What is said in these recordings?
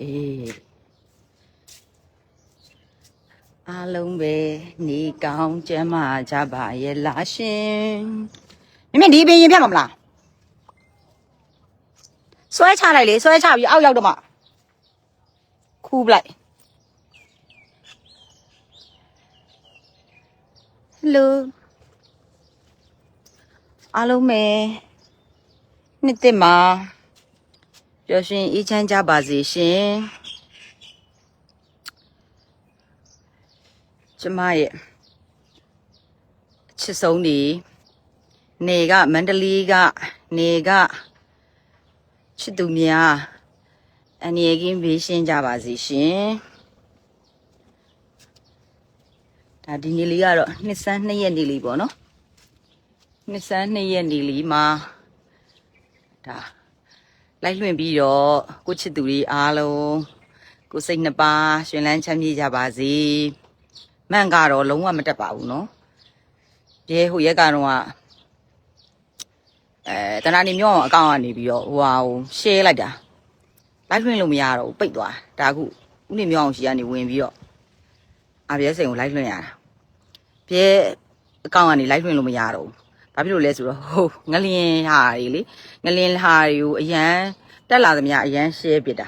အေးအားလုံးပဲနေကောင်းကျမ်းမာကြပါရဲ့လားရှင်မင်းမဒီပင်ရင်ပြတ်မှာမလားဆွဲချလိုက်လေဆွဲချပြီးအောက်ရောက်တော့မှခူးပလိုက်ဟယ်လိုအားလုံးပဲနှစ်သက်မှာ ပျော်ရွှင်အေးချမ်းကြပါစေရှင်ကျမရဲ့အချစ်ဆုံးဒီနေကမန္တလေးကနေကချစ်သူများအနေကင်းဘေးရှင်းကြပါစေရှင်ဒါဒီနေ့လေးကတော့နှစ်ဆန်းနှစ်ရက်နေ့လေးပေါ့နော်နှစ်ဆန်းနှစ်ရက်နေ့လေးမှာဒါ လိုက်လွှင့်ပြီးတော့ကိုချစ်သူတွေအားလုံးကိုစိတ်နှစ်ပါးရှင်လန်းချမ်းမြေ့ကြပါစေမှန်ကတော့လုံးဝမတက်ပါဘူးနော်ဒီဟိုရက်ကတော့ကအဲတနာနေမြော့အကောင့်ကနေပြီးတော့ဟိုဟာဟို share လိုက်တာလိုက်လွှင့်လို့မရတော့ဘူးပိတ်သွားဒါအခုဦးနေမြောက်အောင်ရှိကနေဝင်ပြီးတော့အာပြဲစိန်ကိုလိုက်လွှင့်ရတာပြဲအကောင့်ကနေလိုက်လွှင့်လို့မရတော့ဘူး ဘာဖြစ်လို့လဲဆိုတော့ဟိုငလျင်ဟာတွေလေငလျင်ဟာတွေကိုအရန်တက်လာသမျှအရန် share ပစ်တာ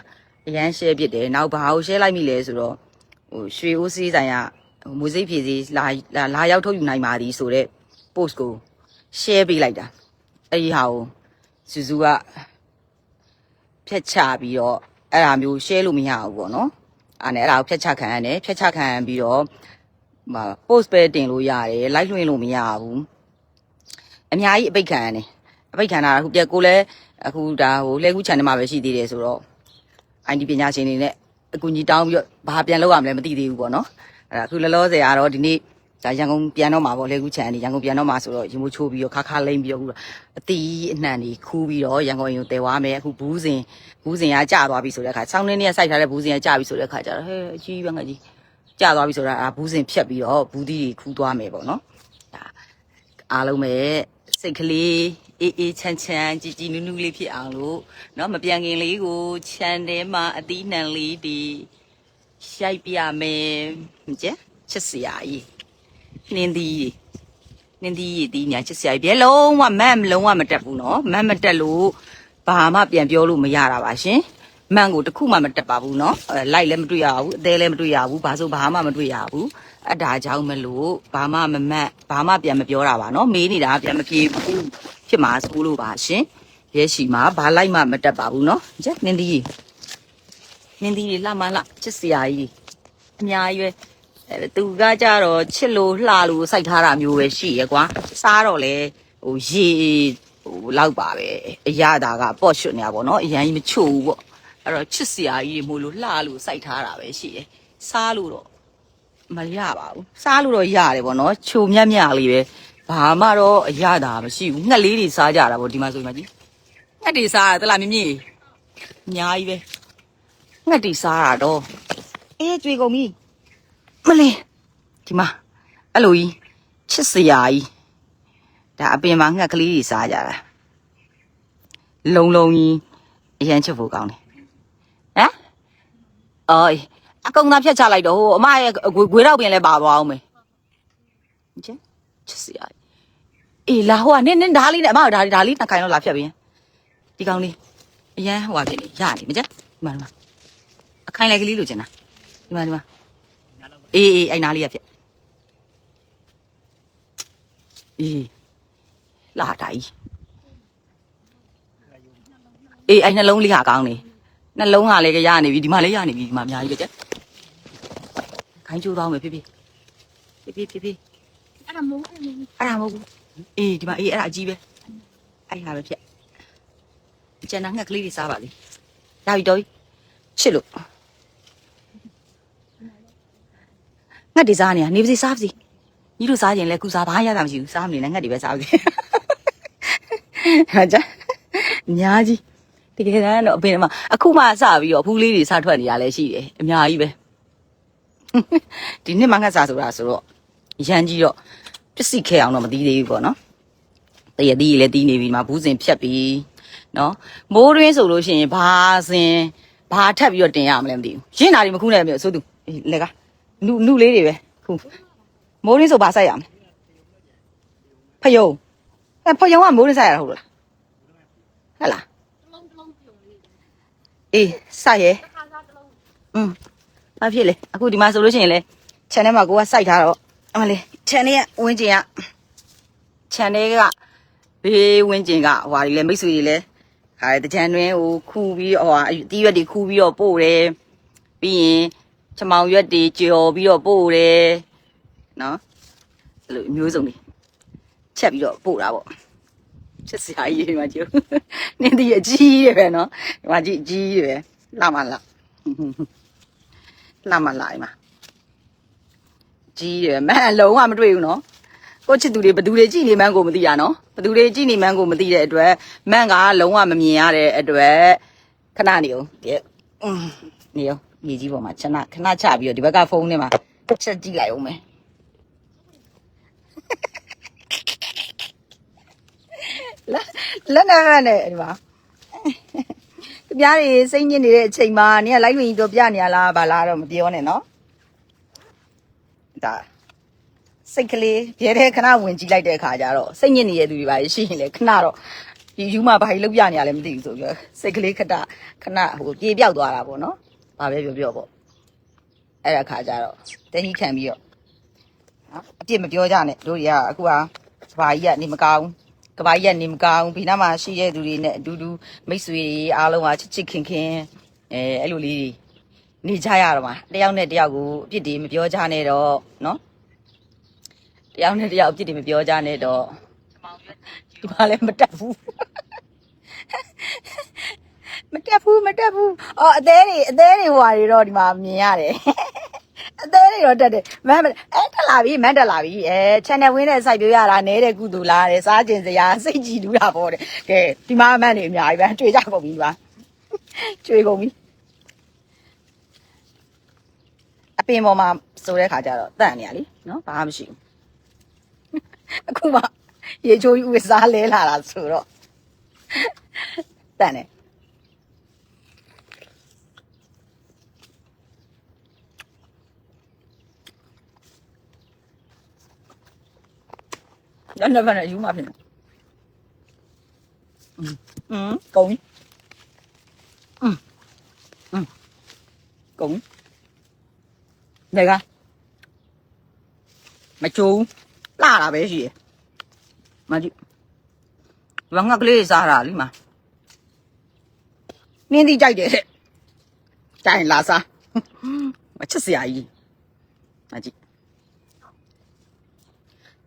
အရန် share ပစ်တယ်နောက်ဘာကို share လိုက်မိလဲဆိုတော့ဟိုရွှေအိုးစည်းဆိုင်ကဟိုမွေစိတ်ဖြည့်စည်းလာလာလာရောက်ထုတ်ယူနိုင်ပါသည်ဆိုတော့ post ကို share ပေးလိုက်တာအဲ့ဒီဟာကိုစူးစူကဖြတ်ချပြီးတော့အဲ့ဒါမျိုး share လို့မရဘူးပေါ့နော်အဲ့နဲ့အဲ့ဒါကိုဖြတ်ချခံရတယ်ဖြတ်ချခံရပြီးတော့ဟို post ပဲတင်လို့ရတယ် like လွှင့်လို့မရဘူး အများကြီးအပိတ်ခံရတယ်အပိတ်ခံတာအခုပြက်ကိုလည်းအခုဒါဟိုလဲကူး channel မှာပဲရှိသေးတယ်ဆိုတော့ ID ပညာရှင်တွေနဲ့အကူကြီးတောင်းပြီးတော့ဘာပြန်လုပ်ရမလဲမသိသေးဘူးပေါ့နော်အဲ့ဒါအခုလောလောဆယ်ကတော့ဒီနေ့ဒါရန်ကုန်ပြန်တော့မှာပေါ့လဲကူး channel ရန်ကုန်ပြန်တော့မှာဆိုတော့ရင်မိုးချိုးပြီးတော့ခါခါလိမ့်ပြီးတော့အခုအတီးအနှံတွေခူးပြီးတော့ရန်ကုန်ရင်တဲဝါမယ်အခုဘူးစင်ဘူးစင်ကကြာသွားပြီဆိုတဲ့အခါဆောင်းနေနေစိုက်ထားတဲ့ဘူးစင်ကကြာပြီဆိုတဲ့အခါကျတော့ဟဲအကြီးပဲငါကြီးကြာသွားပြီဆိုတာအာဘူးစင်ဖြတ်ပြီးတော့ဘူးသီးတွေခူးသွားမယ်ပေါ့နော်ဒါအားလုံးပဲ စိတ်ကလေးအေးအေးချမ်းချမ်းကြည်ကြည်နူးနူးလေးဖြစ်အောင်လို့เนาะမပြန်ခင်လေးကိုခြံထဲမှာအသီးနှံလေးဒီရှိုက်ပြမယ်မကျချစ်စရာကြီးနင်းသီးနင်းသီးရည်သီးညာချစ်စရာကြီးဘယ်လုံးဝမတ်လုံးဝမတက်ဘူးเนาะမတ်မတက်လို့ ဘာမှပြန်ပြောလို့မရတာပါရှင်မန်ကိုတစ်ခုမှမတက်ပါဘူးเนาะအဲလိုက်လည်းမတွေ့ရဘူးအသေးလည်းမတွေ့ရဘူးဘာဆိုဘာမှမတွေ့ရဘူး အဲ့ဒါကြောင့်မလို့ဘာမှမမတ်ဘာမှပြန်မပြောတာပါနော်မေးနေတာပြန်မပြေဘူးဖြစ်မှာဆိုလို့ပါရှင်ရဲရှိမှာဘာလိုက်မှမတက်ပါဘူးနော်ကြက်နင်းသီးနင်းသီးလှမလှချစ်စရာကြီးအများကြီးပဲသူကကြတော့ချစ်လို့လှလို့စိုက်ထားတာမျိုးပဲရှိရကွာစားတော့လေဟိုရေဟိုလောက်ပါပဲအရသာကပော့ရွှတ်နေတာပေါ့နော်အရန်ကြီးမချို့ဘူးပေါ့အဲ့တော့ချစ်စရာကြီးတွေမို့လို့လှလို့စိုက်ထားတာပဲရှိရစားလို့တော့ မရပါဘူးစားလို့တော့ရတယ်ပေါ့နော်ချိုမြတ်မြတ်လေးပဲဘာမှတော့အရသာမရှိဘူးငှက်လေးတွေစားကြတာပေါ့ဒီမှာဆိုရင်မကြီးငှက်တွေစားတာတလားမြင့်မြင့်အများကြီးပဲငှက်တွေစားတာတော့အေးကြွေကုန်ပြီမလေးဒီမှာအဲ့လိုကြီးချစ်စရာကြီးဒါအပင်မှာငှက်ကလေးတွေစားကြတာလုံလုံကြီးအရန်ချစ်ဖို့ကောင်းတယ်ဟမ်အော် အကောင်သားဖြတ်ချလိုက်တော့ဟိုအမရဲ့ဂွေဂွေတော့ပင်လဲပါသွားအောင်မယ်ချစ်ချစ်စရာအေးလာဟိုကနင်းနင်းဓာလေးနဲ့အမကဓာလေးဓာလေးနှစ်ခိုင်တော့လာဖြတ်ပြီးဒီကောင်လေးအရန်ဟိုကဖြစ်နေရနေမကြဒီမှာဒီမှာအခိုင်လိုက်ကလေးလိုချင်တာဒီမှာဒီမှာအေးအေးအဲ့နားလေးကဖြစ်အေးလာတာကြီးအေးအဲ့နှလုံးလေးဟာကောင်းနေနှလုံးဟာလည်းကြရနေပြီဒီမှာလည်းရနေပြီဒီမှာအများကြီးပဲကြက် ခိုင်းကျိုးသွားမယ်ဖြည်းဖြည်းဖြည်းဖြည်းဖြည်းဖြည်းအဲ့ဒါမဟုတ်ဘူးအဲ့ဒါမဟုတ်ဘူးအေးဒီမှာအေးအဲ့ဒါအကြီးပဲအဲ့ဟာပဲဖြက်ကျန်တာငှက်ကလေးတွေစားပါလေရပြီတော်ပြီချစ်လို့ငှက်တွေစားနေရနေပါစေစားပါစေညီတို့စားရင်လည်းကုစားဘာရတာမရှိဘူးစားမနေနဲ့ငှက်တွေပဲစားပါစေဟာကြအများကြီးတကယ်တမ်းတော့အပင်မှာအခုမှစပြီးတော့ဖူးလေးတွေစထွက်နေရလဲရှိတယ်အများကြီးပဲ ဒီနှစ်မှငှက်စားဆိုတာဆိုတော့ရန်ကြီးတော့ပစ္စည်းခဲအောင်တော့မသိသေးဘူးပေါ့နော်တရသီးလည်းတီးနေပြီဒီမှာဘူးစင်ဖြတ်ပြီနော်မိုးရင်းဆိုလို့ရှိရင်ဘာစင်ဘဘာထပ်ပြီးတော့တင်ရမလဲမသိဘူးရင့်တာတွေမခုနဲ့မျိုးဆိုသူအေးလက်ကနုနုလေးတွေပဲခုမိုးရင်းဆိုဘာဆိုင်ရမလဲဖယုံအဲဖယုံကမိုးရင်းဆိုင်ရတာဟုတ်လားဟဲ့လားအေးဆိုင်ရယ်อืม ဘာဖြစ်လဲအခုဒီမှာဆိုလို့ရှိရင်လေ channel မှာကိုကစိုက်ထားတော့အမလေး channel ကဝင်းကျင်က channel ကဘေးဝင်းကျင်ကဟွာတွေလဲမိတ်ဆွေတွေလဲခါတဲ့ကြံတွင်ဟိုခူပြီးဟွာအတီးရွက်တွေခူပြီးတော့ပို့တယ်ပြီးရင်ချမောင်ရွက်တွေကြော်ပြီးတော့ပို့တယ်နော်အဲ့လိုအမျိုးစုံတွေချက်ပြီးတော့ပို့တာပေါ့ချက်စရာကြီးတွေမှာကြည့်နင်းဒီအကြီးတွေပဲနော်ဒီမှာကြည့်အကြီးတွေပဲလာမလား လာမလားဒီမှာကြီးတယ်မန်အလုံးဝမတွေ့ဘူးနော်ကိုချစ်သူတွေဘသူတွေကြည်နေမှန်းကိုမသိရနော်ဘသူတွေကြည်နေမှန်းကိုမသိတဲ့အတွက်မန်ကလုံးဝမမြင်ရတဲ့အတွက်ခဏနေအောင်ဒီအင်းနေအောင်မြေကြီးပေါ်မှာခဏခဏချပြီးတော့ဒီဘက်ကဖုန်းထဲမှာချက်ကြည့်လိုက်အောင်မယ်လက်လက်နဲ့နဲ့ဒီမှာ သူများတွေစိတ်ညစ်နေတဲ့အချိန်မှာနင်ကလိုက်ဝင်ကြီးတော့ပြနေရလားဘာလားတော့မပြောနဲ့နော်ဒါစိတ်ကလေးပြဲတဲ့ခဏဝင်ကြည့်လိုက်တဲ့အခါကျတော့စိတ်ညစ်နေတဲ့သူတွေပါရှိရင်လေခဏတော့ဒီယူမဘာကြီးလောက်ပြနေရလဲမသိဘူးဆိုပြီးတော့စိတ်ကလေးခဏခဏဟိုပြေပြောက်သွားတာပေါ့နော်။ဘာပဲပြောပြောပေါ့။အဲ့ဒါခါကျတော့တတိခံပြီးတော့နော်အပြစ်မပြောကြနဲ့တို့တွေကအခုကကဘာကြီးကနေမကောင်း ကဘာကြီးကနေမကောင်းဘီနာမှာရှိတဲ့သူတွေနဲ့အတူတူမိတ်ဆွေတွေအားလုံးကချစ်ချစ်ခင်ခင်အဲအဲ့လိုလေးတွေနေကြရတော့မှာတယောက်နဲ့တယောက်ကိုအပြစ်တွေမပြောကြနဲ့တော့နော်တယောက်နဲ့တယောက်အပြစ်တွေမပြောကြနဲ့တော့ဒီမှာလည်းမတက်ဘူးမတက်ဘူးမတက်ဘူးအော်အသေးတွေအသေးတွေဟွာတွေတော့ဒီမှာမြင်ရတယ် အသေးတွေတော့တက်တယ်မန်အဲတက်လာပြီမန်တက်လာပြီအဲ channel ဝင်းနဲ့စိုက်ပြရတာနဲတဲ့ကုသိုလ်လားတဲ့စားကျင်စရာစိတ်ကြည်လူတာပေါ့တဲ့ကဲဒီမှာအမန်တွေအများကြီးပဲတွေ့ကြကုန်ပြီဒီမှာတွေ့ကုန်ပြီအပင်ပေါ်မှာဆိုတဲ့ခါကျတော့တန့်နေရလीနော်ဘာမှမရှိဘူးအခုမှရေချိုးကြီးဝစ်စားလဲလာတာဆိုတော့တန့် နေရနေပါနဲ့ယူမဖြစ်နေอืมကုန်ပြီอืมอืมကုန်ပြီ နေကမချိုးလာတာပဲရှိရမကြည့်ဝငါကလေးစားတာလीမှာနင်းတိကြိုက်တယ်တဲ့ကြိုင်လာစားမချစ်စရာကြီးမကြည့်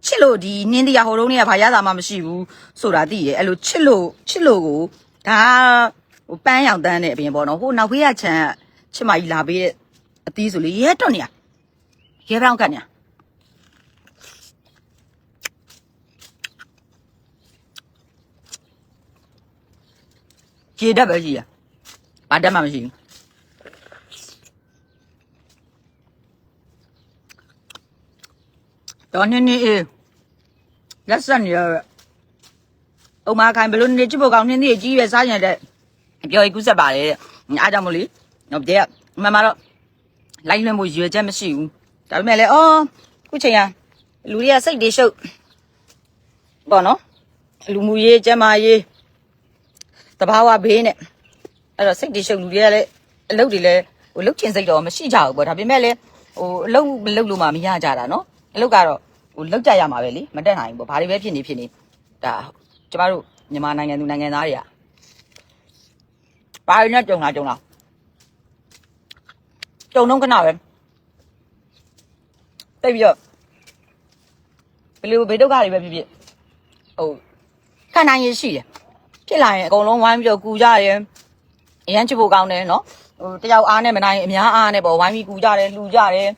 ချစ်လို့ဒီနင်းတရားဟိုတုန်းကဘာရတာမှမရှိဘူးဆိုတာသိရအဲ့လိုချစ်လို့ချစ်လို့ကိုဒါဟိုပန်းရောင်တန်းတဲ့အပြင်ပေါ့နော်ဟိုနောက်ဖေးရချမ်းချစ်မကြီးလာပေးတဲ့အသီးဆိုလေရဲတော့နေရရဲဘောင်းကန်ညာခြေတက်ပဲရှိရဘာတက်မှမရှိဘူးတော်နေနေအေး လက်ဆက်နေရအုံမခိုင်ဘလို့နေချစ်ဖို့ကောင်းနေနေကြီးပဲစားရင်တဲ့အပြော်ကြီးကူးဆက်ပါလေတဲ့အားကြောင့်မို့လေတော့တဲ့မမတော့လိုက်လွှင့်ဖို့ရွယ်ချက်မရှိဘူးဒါပေမဲ့လည်းအော်ခုချိန်ကလူတွေကစိတ်တွေရှုပ်ပေါ့နော်လူမှုရေးကျန်းမာရေးတဘာဝဘေးနဲ့အဲ့တော့စိတ်တွေရှုပ်လူတွေကလည်းအလုပ်တွေလည်းဟိုလုပ်ချင်စိတ်တော့မရှိကြဘူးပေါ့ဒါပေမဲ့လည်းဟိုအလုပ်မလုပ်လို့မှမရကြတာနော်အလုပ်ကတော့ ဟိုလုပ်ကြရမှာပဲလေမတက်နိုင်ဘူးပေါ့ဘာတွေပဲဖြစ်နေဖြစ်နေဒါကျမတို့မြန်မာနိုင်ငံသူနိုင်ငံသားတွေကဘာတွေနဲ့ကြုံလာကြုံလာကြုံတော့ခဏပဲတိတ်ပြီးတော့ဘယ်လိုဘေးဒုက္ခတွေပဲဖြစ်ဖြစ်ဟိုခံနိုင်ရရှိတယ်ဖြစ်လာရင်အကုန်လုံးဝိုင်းပြီးတော့ကူကြတယ်အရန်ချစ်ဖို့ကောင်းတယ်နော်ဟိုတယောက်အားနဲ့မနိုင်အများအားနဲ့ပေါ့ဝိုင်းပြီးကူကြတယ်လှူကြတယ်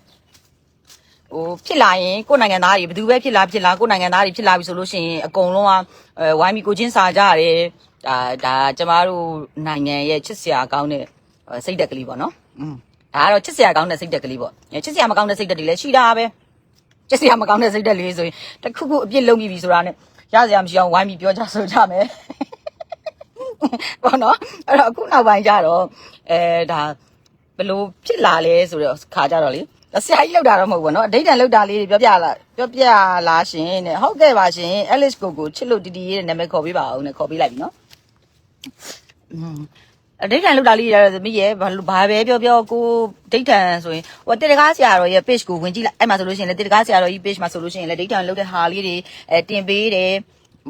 ဟိုဖြစ်လာရင်ကိုယ်နိုင်ငံသားတွေဘယ်သူပဲဖြစ်လာဖြစ်လာကိုယ်နိုင်ငံသားတွေဖြစ်လာပြီဆိုလို့ရှိရင်အကုန်လုံးကအဲဝိုင်းပြီးကိုချင်းစာကြတယ်ဒါဒါကျမတို့နိုင်ငံရဲ့ချစ်စရာကောင်းတဲ့စိတ်သက်ကလေးပေါ့နော်อืมဒါကတော့ချစ်စရာကောင်းတဲ့စိတ်သက်ကလေးပေါ့ချစ်စရာမကောင်းတဲ့စိတ်သက်တွေလည်းရှိတာပဲချစ်စရာမကောင်းတဲ့စိတ်သက်လေးဆိုရင်တစ်ခုခုအပြစ်လုံးပြီးပြီဆိုတာနဲ့ရစရာမရှိအောင်ဝိုင်းပြီးပြောကြဆိုကြမယ်ပေါ့နော်အဲ့တော့အခုနောက်ပိုင်းကျတော့အဲဒါဘယ်လိုဖြစ်လာလဲဆိုတော့ခါကြတော့လေ ဆရာကြီးလောက်တာတော့မဟုတ်ဘူးเนาะအဓိဋ္ဌာန်လောက်တာလေးတွေပြောပြလာပြောပြလာရှင်တဲ့ဟုတ်ကဲ့ပါရှင် Alice ကိုကိုချစ်လို့တီတီရဲ့နာမည်ခေါ်ပေးပါအောင်နဲ့ခေါ်ပေးလိုက်ပြီเนาะอืมအဒိဋ္ဌံလောက်တာလေးရသမီးရဲ့ဘာလို့ဘာပဲပြောပြောကိုဒိဋ္ဌံဆိုရင်ဟိုတေတကားဆရာတော်ရဲ့ page ကိုဝင်ကြည့်လိုက်အဲ့မှာဆိုလို့ရှိရင်လည်းတေတကားဆရာတော်ကြီး page မှာဆိုလို့ရှိရင်လည်းဒိဋ္ဌံလောက်တဲ့ဟာလေးတွေအဲတင်ပေးတယ်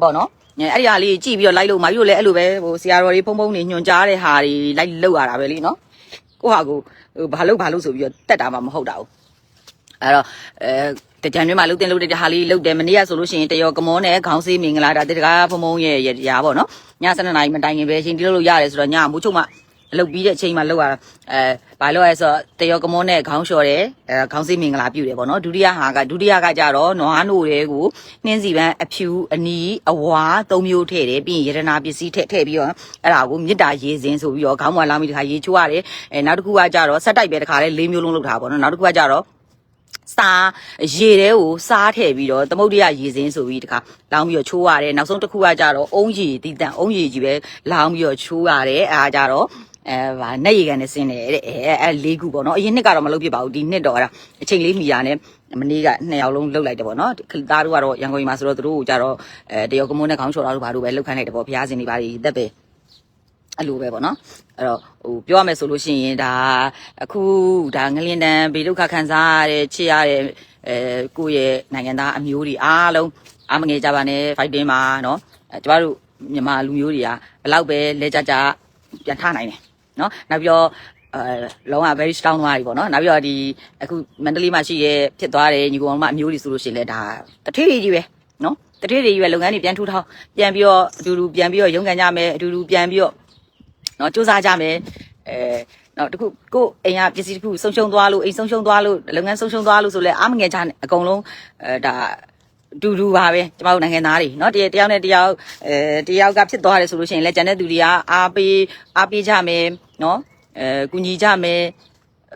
ပေါ့နော်အဲ့ဒီဟာလေးကြည့်ပြီးတော့လိုက်လို့မာပြီးတော့လည်းအဲ့လိုပဲဟိုဆရာတော်တွေဖုံဖုံနေညွှန်ကြားတဲ့ဟာတွေလိုက်လောက်ရတာပဲလीနော် ကိုဟာကိုဟိုဘာလို့ဘာလို့ဆိုပြီးတော့တက်တာမှမဟုတ်တာဘူးအဲ့တော့အဲတကြံတွေမှာလှုပ်တင်လှုပ်တဲ့ဟာလေးလှုပ်တယ်မနေ့ကဆိုလို့ရှိရင်တရောကမောနဲ့ခေါင်းဆေးမင်္ဂလာဒါတေတကားဖုံဖုံရဲ့ရာပေါ့နော်ည7နာရီမတိုင်ခင်ပဲအချိန်တိလို့လို့ရတယ်ဆိုတော့ညမိုးချုပ်မှ လှုပ်ပြီးတဲ့အချိန်မှလှုပ်ရတာအဲဘာလို့လဲဆိုတော့တရောကမောနဲ့ခေါင်းလျှော်တယ်အဲခေါင်းဆေးမင်္ဂလာပြုတယ်ပေါ့နော်ဒုတိယဟာကဒုတိယကကြတော့နွားနိုတွေကိုနှင်းစီပန်းအဖြူအနီအဝါသုံးမျိုးထည့်တယ်ပြီးရင်ယရနာပစ္စည်းထည့်ထည့်ပြီးတော့အဲ့ဒါကိုမြစ်တာရေးစင်ဆိုပြီးတော့ခေါင်းမွာလောင်းပြီးတခါရေးချိုးရတယ်အဲနောက်တစ်ခုကကြတော့ဆက်တိုက်ပဲတခါလေး၄မျိုးလုံးလုပ်ထားပါတော့နော်နောက်တစ်ခုကကြတော့စားရေတဲကိုစားထည့်ပြီးတော့သမုတ်တရရေစင်းဆိုပြီးတခါလောင်းပြီးတော့ချိုးရတယ်နောက်ဆုံးတစ်ခုကကြတော့အုံးရီတီးတန့်အုံးရီကြီးပဲလောင်းပြီးတော့ချိုးရတယ်အဲအားကြတော့အဲဗာနဲ့ရေကန်နဲ့ဆင်းတယ်တဲ့အဲအဲလေးခုပေါ့နော်အရင်နှစ်ကတော့မလုပ်ဖြစ်ပါဘူးဒီနှစ်တော့အဲ့ဒါအချိန်လေးမီရနဲ့မနေ့ကနှစ်ယောက်လုံးလှုပ်လိုက်တယ်ပေါ့နော်ခလသားတို့ကတော့ရန်ကုန်မှာဆိုတော့သူတို့ကကြတော့အဲတယောက်ကမုန်းနဲ့ခေါင်းချော်တာတို့ဘာလို့ပဲလှုပ်ခိုင်းလိုက်တယ်ပေါ့ဘုရားရှင်တွေဘာတွေတက်ပဲအဲ့လိုပဲပေါ့နော်အဲ့တော့ဟိုပြောရမယ်ဆိုလို့ရှိရင်ဒါအခုဒါငလင်တန်ဘေဒုက္ခခံစားရတဲ့ချစ်ရတဲ့အဲကိုယ့်ရဲ့နိုင်ငံသားအမျိုးတွေအားလုံးအားမငယ်ကြပါနဲ့ fighting မှာနော်အဲကျမတို့မြန်မာလူမျိုးတွေကဘလောက်ပဲလဲကြကြပြန်ထနိုင်တယ် နော်နောက်ပြီးတော့အဲလုံးဝ very strong သွားပြီပေါ့နော်နောက်ပြီးတော့ဒီအခုမန္တလေးမှာရှိရဲ့ဖြစ်သွားတဲ့ညီကောင်မအမျိုးတွေဆိုလို့ရှိရင်လည်းဒါတထေးတွေကြီးပဲနော်တထေးတွေကြီးပဲလုပ်ငန်းတွေပြန်ထူထောင်ပြန်ပြီးတော့အတူတူပြန်ပြီးတော့ရုန်းကန်ကြမယ်အတူတူပြန်ပြီးတော့နော်စူးစမ်းကြမယ်အဲနော်တခုကိုယ်အိမ်ကပစ္စည်းတခုဆုံးရှုံးသွားလို့အိမ်ဆုံးရှုံးသွားလို့လုပ်ငန်းဆုံးရှုံးသွားလို့ဆိုလဲအားမငယ်ကြနဲ့အကုန်လုံးအဲဒါ ဒူဒူပါပဲကျမတို့နိုင်ငံသားတွေเนาะတယောက်နဲ့တယောက်အဲတယောက်ကဖြစ်သွားတယ်ဆိုလို့ရှိရင်လည်းကျန်တဲ့သူတွေကအားပေးအားပေးကြမယ်เนาะအဲကူညီကြမယ်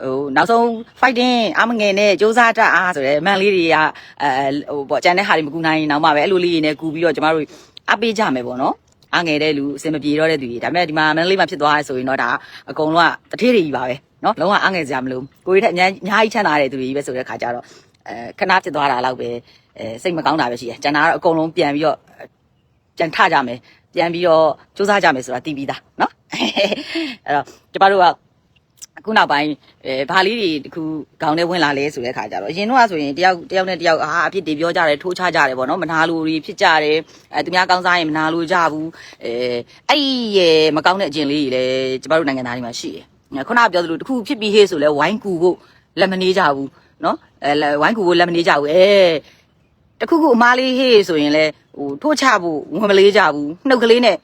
ဟိုနောက်ဆုံး fighting အမငယ်နဲ့စ조사တတ်အားဆိုရဲမန်လေးတွေကအဲဟိုပေါ့ကျန်တဲ့ဟာတွေမကူနိုင်ရင်တော့မှပဲအဲ့လိုလေးတွေနဲ့ကူပြီးတော့ကျမတို့အားပေးကြမယ်ပေါ့နော်အားငယ်တဲ့လူအစင်မပြေတော့တဲ့သူတွေဒါပေမဲ့ဒီမှာမန်လေးမှာဖြစ်သွားရဲဆိုရင်တော့ဒါအကုန်လုံးကတထေးတွေကြီးပါပဲနော်လုံးဝအားငယ်စရာမလိုကိုကြီးထက်အများအများကြီးချမ်းသာတဲ့သူတွေကြီးပဲဆိုတဲ့ခါကျတော့အဲခဏဖြစ်သွားတာလောက်ပဲ အဲစိတ်မကောင်းတာပဲရှိတယ်ကျန်တာကတော့အကုန်လုံးပြန်ပြီးတော့ပြန်ထကြမယ်ပြန်ပြီးတော့စူးစမ်းကြမယ်ဆိုတာသိပြီးသားနော်အဲ့တော့ကျမတို့ကအခုနောက်ပိုင်းအဲဘာလေးတွေတခုခေါင်းထဲဝင်လာလဲဆိုတဲ့ခါကျတော့အရင်တော့ဆိုရင်တယောက်တယောက်နဲ့တယောက်အာအဖြစ်တွေပြောကြတယ်ထိုးချကြတယ်ပေါ့နော်မနာလိုတွေဖြစ်ကြတယ်အဲသူများကောင်းစားရင်မနာလိုကြဘူးအဲအဲ့ဒီရဲ့မကောင်းတဲ့အကျင့်လေးတွေလည်းကျမတို့နိုင်ငံသားတွေမှာရှိတယ်ခုနကပြောသလိုတခုဖြစ်ပြီးဟေးဆိုလဲဝိုင်းကူဖို့လက်မနေကြဘူးနော်အဲဝိုင်းကူဖို့လက်မနေကြဘူးအဲ တခုခုအမားလေးဟေးဆိုရင်လဲဟိုထိုးချဖို့ဝင်မလေးကြဘူးနှုတ်ကလေးနဲ့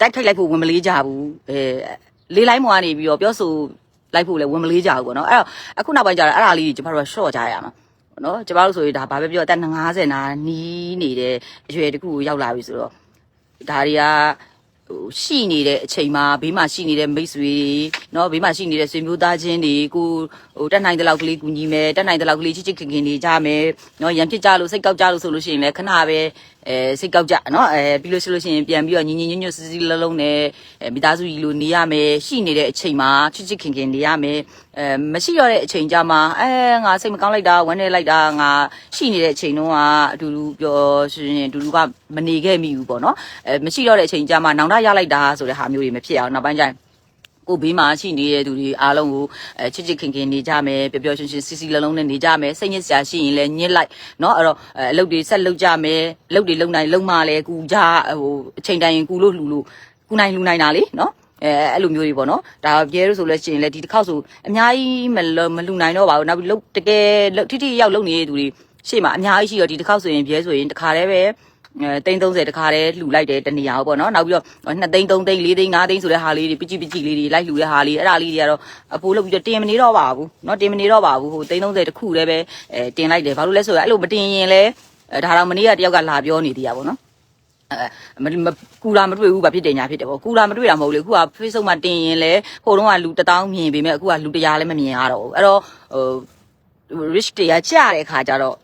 တိုက်ထိုက်လိုက်ဖို့ဝင်မလေးကြဘူးအဲလေးလိုက်မောကနေပြီးတော့ပြောဆိုလိုက်ဖို့လည်းဝင်မလေးကြဘူးပေါ့နော်အဲ့တော့အခုနောက်ပိုင်းကျတော့အဲ့ဒါလေးကြီးကျမတို့က short ကြရမှာနော်ကျမတို့ဆိုရင်ဒါဘာပဲပြောအသက်50နာနီးနေတဲ့အရွယ်တခုကိုရောက်လာပြီဆိုတော့ဒါတွေကဟို ရှိနေတဲ့အချိန်မှာဘေးမှာရှိနေတဲ့မိတ်ဆွေတွေနော်ဘေးမှာရှိနေတဲ့ဆွေမျိုးသားချင်းတွေကိုဟိုတက်နိုင်တဲ့လောက်ကလေးကူညီမယ်တက်နိုင်တဲ့လောက်ကလေးချစ်ချစ်ခင်ခင်နေကြမယ်နော်ရံဖြစ်ကြလို့စိတ်ကောက်ကြလို့ဆိုလို့ရှိရင်လည်းခဏပဲအဲစိတ်ကောက်ကြနော်အဲပြီးလို့ရှိလို့ရှိရင်ပြန်ပြီးတော့ညီညီညွတ်ညွတ်စည်းစည်းလုံးလုံးနဲ့မိသားစုကြီးလိုနေရမယ်ရှိနေတဲ့အချိန်မှာချစ်ချစ်ခင်ခင်နေရမယ်အဲမရှိရတဲ့အချိန်ကြမှာအဲငါစိတ်မကောင်းလိုက်တာဝမ်းနေလိုက်တာငါရှိနေတဲ့အချိန်တုန်းကအတူတူပြောရှင်အတူတူကမနေခဲ့မိဘူးပေါ့နော်အဲမရှိရတဲ့အချိန်ကြမှာနောင်တရလတာဆိုတဲ့ဟာမျိုးတွေမဖြစ်အောင်နောက်ပိုင်းကျရင် ကိုဘေးမှာရှိနေတဲ့သူတွေအားလုံးကိုအဲချစ်ချစ်ခင်ခင်နေကြမယ်ပျော်ပျော်ရွှင်ရွှင်စီစီလုံးလုံးနဲ့နေကြမယ်စိတ်ညစ်စရာရှိရင်လည်းညစ်လိုက်เนาะအဲ့တော့အဲအလုပ်တွေဆက်လုပ်ကြမယ်အလုပ်တွေလုပ်နိုင်လုံမလဲကူကြဟိုအချိန်တိုင်းကူလို့လှူလို့ကူနိုင်လှူနိုင်တာလေเนาะအဲအဲ့လိုမျိုးတွေပေါ့နော်ဒါပြဲလို့ဆိုလဲရှိရင်လည်းဒီတစ်ခေါက်ဆိုအများကြီးမလမလှူနိုင်တော့ပါဘူးနောက်ပြီးလုတ်တကယ်လုတ်ထိထိရောက်လုံနေတဲ့သူတွေရှေ့မှာအများကြီးရှိရောဒီတစ်ခေါက်ဆိုရင်ပြဲဆိုရင်တခါတည်းပဲ သိန်း30တခါတည်းလှူလိုက်တယ်တနေရာပေါ့နော်နောက်ပြီးတော့2သိန်း3သိန်း4သိန်း5သိန်းဆိုတဲ့ဟာလေးတွေပကြည့်ပကြည့်လေးတွေလိုက်လှူတဲ့ဟာလေးအဲ့ဒါလေးတွေကတော့အဖိုးလုပ်ပြီးတော့တင်မနေတော့ပါဘူးနော်တင်မနေတော့ပါဘူးဟိုသိန်း30တခုတည်းပဲအဲတင်လိုက်တယ်ဘာလို့လဲဆိုတော့အဲ့လိုမတင်ရင်လဲဒါတော့မနေ့ကတယောက်ကလာပြောနေသေးတာပေါ့နော်မကူလာမတွေ့ဘူးဗျဖြစ်တယ်ညာဖြစ်တယ်ပေါ့ကူလာမတွေ့တာမဟုတ်လေအခုက Facebook မှာတင်ရင်လဲဟိုတုန်းကလူ1000မြင်ပေမဲ့အခုကလူ100လည်းမမြင်ရတော့ဘူးအဲ့တော့ဟို rich တွေကကျတဲ့အခါကျတော့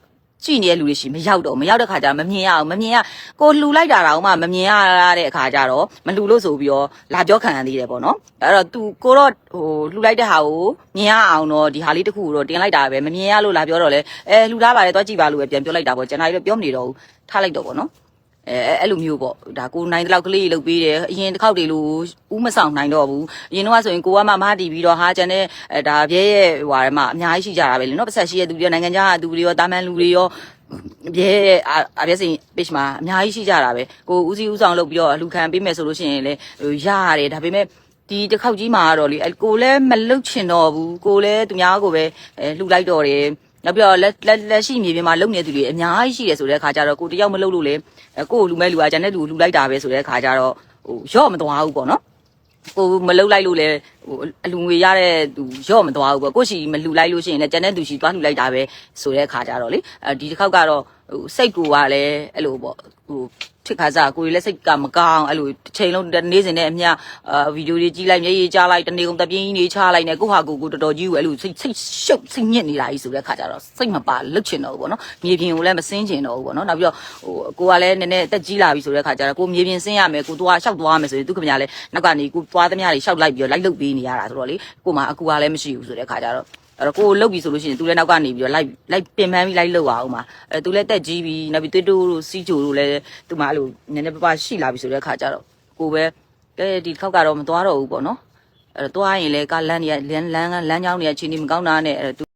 ကြည့်နေတဲ့လူတွေရှိမရောက်တော့မရောက်တဲ့ခါကျတော့မမြင်ရအောင်မမြင်ရကိုလှူလိုက်တာတော့မှမမြင်ရတဲ့အခါကျတော့မလှူလို့ဆိုပြီးတော့လာပြောခံရသေးတယ်ပေါ့နော်အဲ့တော့ तू ကိုတော့ဟိုလှူလိုက်တဲ့ဟာကိုမြင်ရအောင်တော့ဒီဟာလေးတစ်ခုကိုတော့တင်လိုက်တာပဲမမြင်ရလို့လာပြောတော့လေအဲလှူထားပါတယ်တော့ကြည့်ပါလို့ပဲပြန်ပြောလိုက်တာပေါ့ကျွန်တော်တို့ပြောမနေတော့ဘူးထားလိုက်တော့ပေါ့နော် အဲအဲ့အဲ့လိုမျိုးပေါ့ဒါကိုနိုင်တဲ့လောက်ကလေးလုတ်ပေးတယ်အရင်တစ်ခေါက်တည်းလို့ဥမဆောင်နိုင်တော့ဘူးအရင်တော့ဆိုရင်ကိုကမှမတီးပြီးတော့ဟာကျန်တဲ့အဲဒါပြဲရဲ့ဟွာထဲမှာအများကြီးရှိကြတာပဲလေနော်ပတ်ဆက်ရှိတဲ့သူတွေရောနိုင်ငံခြားကသူတွေရောတာမန်လူတွေရောပြဲရဲ့အာအပြဲစင် page မှာအများကြီးရှိကြတာပဲကိုဦးစီးဦးဆောင်လုပ်ပြီးတော့အလူခံပေးမယ်ဆိုလို့ရှိရင်လေဟိုရရတယ်ဒါပေမဲ့ဒီတစ်ခေါက်ကြီးမှာတော့လေအဲကိုလည်းမလုတ်ချင်တော့ဘူးကိုလည်းသူများကိုပဲအဲလှူလိုက်တော့တယ် နောက်ပြီးတော့လက်လက်လက်ရှိမြေပြင်မှာလုံနေသူတွေအများကြီးရှိတယ်ဆိုတဲ့အခါကျတော့ကိုတယောက်မလုံလို့လေအဲကိုကိုလူမဲ့လူကကျန်တဲ့လူကိုလူလိုက်တာပဲဆိုတဲ့အခါကျတော့ဟိုရော့မသွားဘူးပေါ့နော်ကိုမလုံလိုက်လို့လေ ဟိုအလူငွေရတဲ့သူရော့မသွားဘူးပေါ့ကိုရှိမလူလိုက်လို့ရှိရင်လည်းကျန်တဲ့သူရှိသွားလူလိုက်တာပဲဆိုတဲ့အခါကျတော့လေအဲဒီတစ်ခေါက်ကတော့ဟိုစိတ်ကိုကလည်းအဲ့လိုပေါ့ဟိုထစ်ခါစားကိုကြီးလည်းစိတ်ကမကောင်းအဲ့လိုတစ်ချိန်လုံးနေ့စဉ်နဲ့အမျှအာဗီဒီယိုတွေကြည့်လိုက်မျက်ရည်ကြားလိုက်တနေ့ကုန်တပြင်းကြီးနေချလိုက်နေကိုဟာကိုကိုတော်တော်ကြီးကိုအဲ့လိုစိတ်စိတ်ရှုပ်စိတ်ညစ်နေတာကြီးဆိုတဲ့ခါကျတော့စိတ်မပါလွတ်ချင်တော့ဘူးပေါ့နော်မြေပြင်ကိုလည်းမစင်းချင်တော့ဘူးပေါ့နော်နောက်ပြီးတော့ဟိုကိုကလည်းနည်းနည်းအသက်ကြီးလာပြီဆိုတဲ့ခါကျတော့ကိုမြေပြင်စင်းရမယ်ကိုသွားရှောက်သွားမယ်ဆိုရင်သူခင်ဗျားလည်းနောက်ကနေကိုသွားသမျှတွေရှောက်လိုက်ပြီးတော့လိုက်လုတ်ပေးနေရတာဆိုတော့လေကိုမှအကူကလည်းမရှိဘူးဆိုတဲ့ခါကျတော့အဲ့တော့ကိုလုတ်ပြီဆိုလို့ရှိရင်သူလည်းနောက်ကနေပြီးတော့လိုက်လိုက်ပင်ပန်းပြီးလိုက်လုတ်အောင်မှာအဲသူလည်းတက်ကြီးပြီးနောက်ပြီးတွတ်တိုးတို့စီးချိုတို့လည်းသူမှအဲ့လိုနည်းနည်းပပရှိလာပြီဆိုတဲ့ခါကျတော့ကိုပဲကဲဒီတစ်ခေါက်ကတော့မသွားတော့ဘူးပေါ့နော်အဲ့တော့သွားရင်လည်းကလန်းနေရလန်းလန်းလန်းကြောင်းနေရချင်းနေမကောင်းတာနဲ့အဲ့တော့